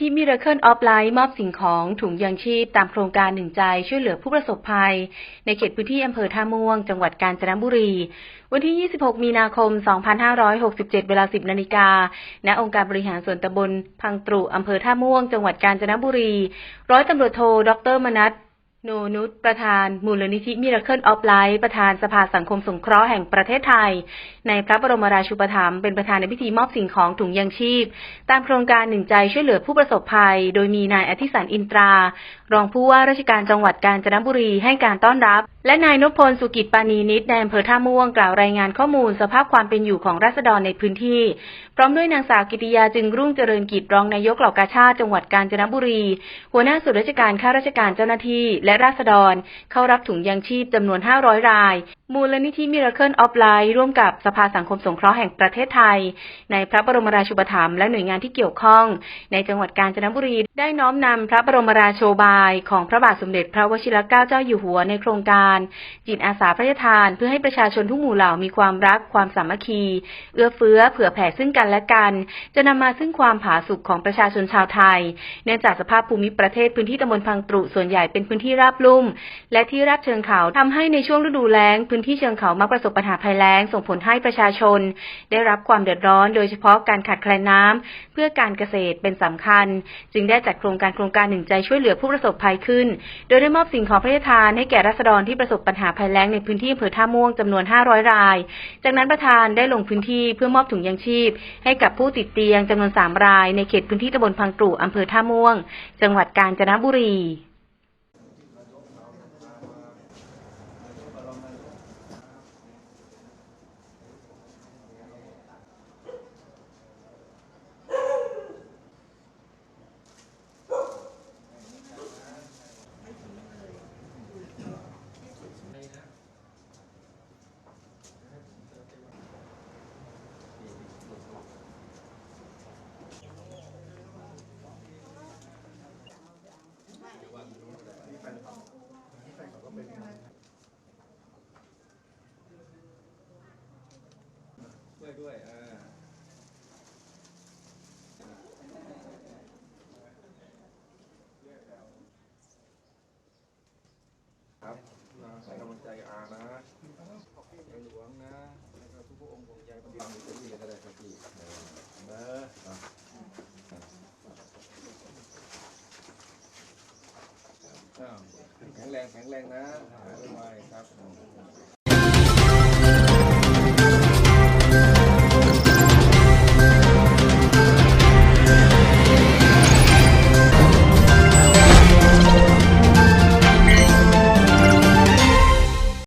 ธิมิราเคิลออฟไลน์มอบสิ่งของถุงยางชีพตามโครงการหนึ่งใจช่วยเหลือผู้ประสบภัย ในเขตพื้นที่อำเภอท่าม่วง จังหวัดกาญจนบุรี วันที่ 26 มีนาคม 2567 เวลา 10 นาฬิกา ณ องค์การบริหารส่วนตำบลพังตรุอำเภอท่าม่วง จังหวัดกาญจนบุรี ร้อยตำรวจโท ดรมนัท โนนุชประธานมูลนิธิ Miracle of Life ประธานสภาสังคมสงเคราะห์แห่งประเทศไทย ในพระบรมราชูปถัมภ์เป็นประธานในพิธีมอบสิ่งของถุงยางชีพ ตามโครงการหนึ่งใจช่วยเหลือผู้ประสบภัย โดยมีนายอธิสันอินตรา รองผู้ว่าราชการจังหวัดกาญจนบุรีให้การต้อนรับ และนายนพพลสุกิจปานีนิตในอำเภอท่าม่วงกล่าวรายงานข้อมูลสภาพความเป็นอยู่ของราษฎรในพื้นที่ พร้อมด้วยนางสาวกิติยาจึงรุ่งเจริญกิจรองนายกเหล่ากาชาติจังหวัดกาญจนบุรี หัวหน้าส่วนราชการข้าราชการเจ้าหน้าที่และราษฎร เข้ารับถุงยางชีพจำนวน 500 ราย มูลนิธิ Miracle of Life ร่วมกับสภาสังคมสงเคราะห์แห่งประเทศไทย ในพระบรมราชูปถัมภ์และหน่วยงานที่เกี่ยวข้อง ในจังหวัดกาญจนบุรีได้น้อมนำพระบรมราโชบายของพระบาทสมเด็จพระวชิรเกล้าเจ้าอยู่หัวในโครงการ จิตอาสาพระราชทาน เพื่อให้ประชาชนทุกหมู่เหล่ามีความรักความสามัคคี เอื้อเฟื้อเผื่อแผ่ซึ่งกันและกัน จะนำมาซึ่งความผาสุกของประชาชนชาวไทย เนื่องจากสภาพภูมิประเทศพื้นที่ตำบลพังตรุส่วนใหญ่เป็นพื้นที่ราบลุ่ม และที่ราบเชิงเขาทำให้ในช่วงฤดูแล้ง พื้นที่เชิงเขามักประสบปัญหาภัยแล้ง ส่งผลให้ประชาชน ได้รับความเดือดร้อน โดยเฉพาะการขาดแคลนน้ำเพื่อการเกษตรเป็นสำคัญ จึงได้จัดโครงการโครงการหนึ่งใจช่วยเหลือผู้ประสบภัยขึ้น โดยได้มอบสิ่งของพระราชทานให้แก่ราษฎรที่ประสบปัญหาภัยแล้งในพื้นที่อำเภอท่าม่วงจำนวน 500 ราย จากนั้นประธานได้ลงพื้นที่เพื่อมอบถุงยางชีพ ให้กับผู้ติดเตียงจำนวน 3 ราย ในเขตพื้นที่ตำบลพังตรุอำเภอท่าม่วง จังหวัดกาญจนบุรี ด้วยอ่าครับให้กำลังใจอานะในหลวงนะ แล้วก็ทุกพระองค์คงใจประทับอยู่ที่นี่ก็ได้ครับพี่เออนะแข็งแรงแข็งแรงนะไวๆครับ